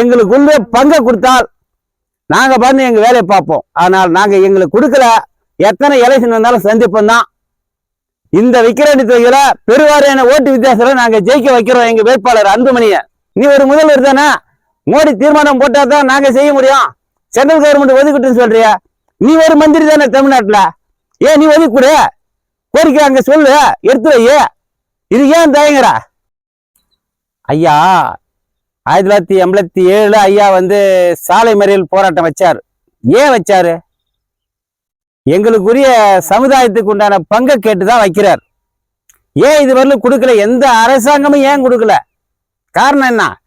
எங்களுக்குள்ளே பங்கை கொடுத்தால் நாங்கள் பண்ணி எங்கள் வேலையை பார்ப்போம். ஆனால் நாங்கள் எங்களுக்கு கொடுக்கல. எத்தனை எலெக்ஷன் வந்தாலும் சந்திப்போம் தான். இந்த விக்கிரணி தொகுதியில் பெருவாரியான ஓட்டு வித்தியாசத்தில் நாங்கள் ஜெயிக்க வைக்கிறோம். எங்கள் வேட்பாளர் அன்புமணியை. நீ ஒரு முதல்வர் தானே? மோடி தீர்மானம் போட்டால் தான் நாங்கள் செய்ய முடியும். சென்ட்ரல் கவர்மெண்ட் ஒதுக்கிட்டுன்னு சொல்றியா. நீ ஒரு மந்திரி தானே தமிழ்நாட்டில்? ஏன் நீ ஒதுக்கி கொடு கோரிக்கை அங்கே சொல்லு. எடுத்து வை. இது ஏன் தயங்குற? ஐயா ஆயிரத்தி தொள்ளாயிரத்தி எண்பத்தி ஏழில் ஐயா வந்து சாலை மறியல் போராட்டம் வச்சார். ஏன் வச்சார்? எங்களுக்குரிய சமுதாயத்துக்கு உண்டான பங்கை கேட்டு தான் வைக்கிறார். ஏன் இது வரலும் கொடுக்கல? எந்த அரசாங்கமும் ஏன் கொடுக்கல? காரணம் என்ன?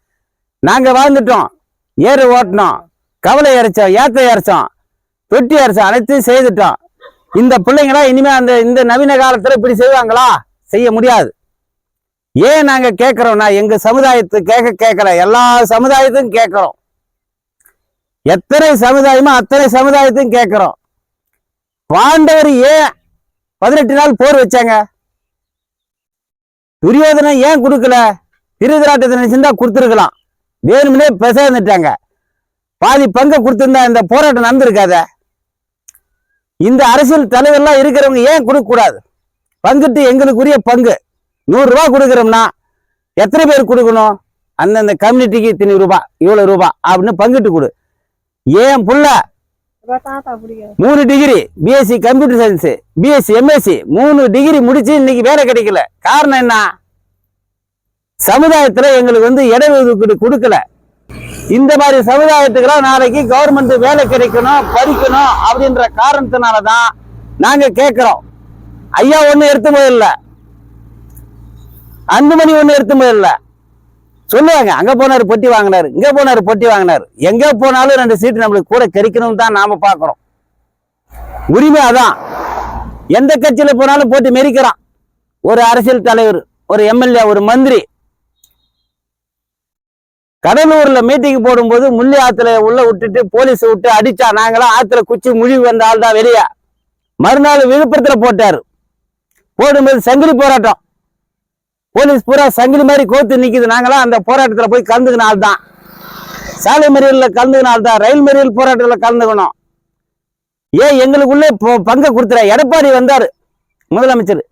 நாங்கள் வாழ்ந்துட்டோம். ஏறு ஓட்டினோம். கவலை இறைச்சோம் ஏத்த இறைச்சோம் தொட்டி இறைச்சோம் அனைத்தையும் செய்துட்டோம். இந்த பிள்ளைங்களா இனிமேல் அந்த இந்த நவீன காலத்தில் இப்படி செய்வாங்களா? செய்ய முடியாது. ஏன் நாங்க கேட்கிறோம்னா எங்க சமுதாயத்தை கேட்க கேட்கல எல்லா சமுதாயத்தையும் கேட்கிறோம் எத்தனை சமுதாயமோ அத்தனை சமுதாயத்தையும் கேட்கிறோம் பாண்டவர் ஏன் பதினெட்டு நாள் போர் வச்சாங்க? துரியோதனன் ஏன் கொடுக்கல? திருதராட்டத்தை நினைச்சிருந்தா கொடுத்துருக்கலாம். வேணும்னே பெசந்துட்டாங்க. பாதி பங்கை கொடுத்துருந்தா இந்த போராட்டம் நடந்திருக்காத. இந்த அரசியல் தலைவர்லாம் இருக்கிறவங்க ஏன் கொடுக்கக்கூடாது? பங்குட்டு எங்களுக்குரிய பங்கு. நூறு ரூபாய் கொடுக்குறோம்னா எத்தனை பேர் கொடுக்கணும்? அந்தந்த கம்யூனிட்டிக்கு இத்தனை ரூபாய் இவ்வளவு ரூபாய் அப்படின்னு பங்கிட்டு கொடு. ஏன் புள்ள? மூணு degree BSc computer science BSc MSc மூணு டிகிரி முடிச்சு இன்னைக்கு வேலை கிடைக்கல. காரணம் என்ன? சமுதாயத்துல எங்களுக்கு வந்து இடஒதுக்கீடு கொடுக்கல. இந்த மாதிரி சமுதாயத்துக்கெல்லாம் நாளைக்கு கவர்மெண்ட் வேலை கிடைக்கணும் படிக்கணும் அப்படின்ற காரணத்தினால தான் நாங்க கேட்கிறோம் ஐயா ஒண்ணு எடுத்து போயிடல. அன்புமணி ஒன்று எடுத்து போயிடல சொல்லுவாங்க அங்கே போனார் பொட்டி வாங்கினார் இங்கே போனார் பொட்டி வாங்கினார். எங்கே போனாலும் ரெண்டு சீட்டு நம்மளுக்கு கூட கறிக்கணும்னு தான் நாம் பார்க்குறோம். உரிமை அதான். எந்த கட்சியில் போனாலும் போட்டு மெரிக்கிறான். ஒரு அரசியல் தலைவர் ஒரு எம்எல்ஏ ஒரு மந்திரி. கடலூர்ல மீட்டிங் போடும்போது முள்ளி ஆத்துல உள்ள விட்டுட்டு போலீஸ் விட்டு அடிச்சா நாங்களாம் ஆத்துல குச்சி முழுகி வந்த ஆள் தான் வெளியே. மறுநாள் விழுப்புரத்துல போட்டாரு. போடும்போது சங்கிலி போராட்டம். போலீஸ் பூரா சங்கிலி மாதிரி கோத்து நிற்கிது நாங்களாம் அந்த போராட்டத்தில் போய் கலந்துக்கின ஆள் தான் சாலை மறியலில் கலந்துக்கின ஆள் தான் ரயில் மறியல் போராட்டத்தில் கலந்துக்கணும். ஏன் எங்களுக்குள்ளே இப்போ பங்கை கொடுத்துற எடப்பாடி வந்தார் முதலமைச்சர்.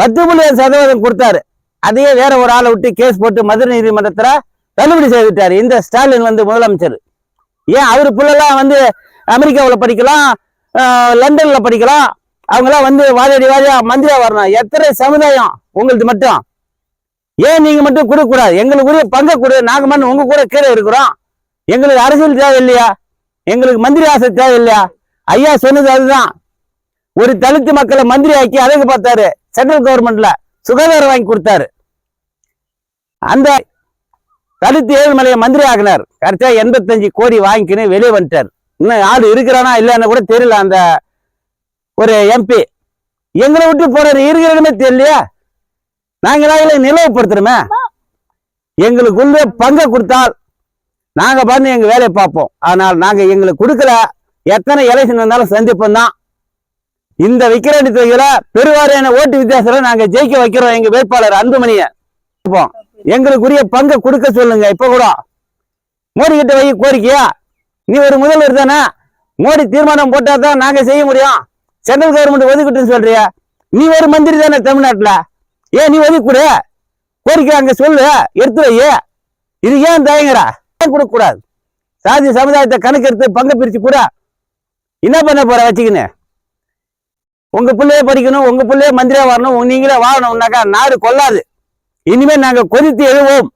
பத்து புள்ளி சதவீதம் கொடுத்தாரு. அதையே வேற ஒரு ஆளை விட்டு கேஸ் போட்டு மதுரை நீதிமன்றத்தில் தள்ளுபடி செய்துட்டார். இந்த ஸ்டாலின் வந்து முதலமைச்சர். ஏன் அவர் பிள்ளைலாம் வந்து அமெரிக்காவில் படிக்கலாம் லண்டனில் படிக்கலாம். அவங்களாம் வந்து வாதாடி வாதியா மந்திரியா வரணும். எத்தனை சமுதாயம்? உங்களுக்கு மட்டும். ஏன் நீங்க மட்டும் கொடுக்க கூடாது எங்களுக்குரிய பங்க கொடு. நாங்க மட்டும் உங்க கூட கீழே இருக்கிறோம். எங்களுக்கு அரசியல் தேவை இல்லையா எங்களுக்கு மந்திரி ஆசை தேவை இல்லையா ஐயா சொன்னது அதுதான். ஒரு தலித்து மக்களை மந்திரி ஆக்கி அழகு பார்த்தாரு. சென்ட்ரல் கவர்மெண்ட்ல சுகாதாரம் வாங்கி கொடுத்தாரு. அந்த தலித்து ஏழுமலையை மந்திரி ஆகினார் கரெக்டா எண்பத்தஞ்சு கோடி வாங்கிக்கின்னு வெளியே வந்துட்டார். இன்னும் ஆள் இருக்கிறானா இல்லைன்னு கூட தெரியல அந்த ஒரு எம்பி எங்களை விட்டு போறாரு. இருக்கிறதுமே தெரியலையா. நாங்களாம் நிலவுப்படுத்துறோமே. எங்களுக்குள்ள பங்கை கொடுத்தால் நாங்க பண்ணி எங்க வேலையை பார்ப்போம். ஆனால் நாங்க எங்களுக்கு கொடுக்கல. எத்தனை எலெக்ஷன் வந்தாலும் சந்திப்போம் தான். இந்த விக்கிரணி தொகையில பெருவாரியான ஓட்டு வித்தியாசத்துல நாங்க ஜெயிக்க வைக்கிறோம். எங்க வேட்பாளர் அன்புமணிய. எங்களுக்குரிய பங்கை கொடுக்க சொல்லுங்க. இப்ப கூட மோடி கிட்ட வை கோரிக்கையா? நீ ஒரு முதல்வர் தானே. மோடி தீர்மானம் போட்டா தான் நாங்க செய்ய முடியும். சென்ட்ரல் கவர்மெண்ட் ஒதுக்கிட்டுன்னு சொல்றியா. நீ ஒரு மந்திரி தானே தமிழ்நாட்டுல. ஏன் நீ ஒதுக்க கொடு கோரிக்கை அங்க சொல்லு எடுத்து வை. இது ஏன் தயங்குறா? ஏன் கொடுக்க கூடாது சாதி சமுதாயத்தை கணக்கு எடுத்து பங்கு பிரிச்சு கூட என்ன பண்ண போற வச்சுக்கின்னு? உங்க பிள்ளைய படிக்கணும் உங்க பிள்ளைய மந்திரியா வரணும் நீங்களே வாழணும்னாக்கா நாடு கொள்ளாது. இனிமே நாங்க கொதித்து எழுவோம்.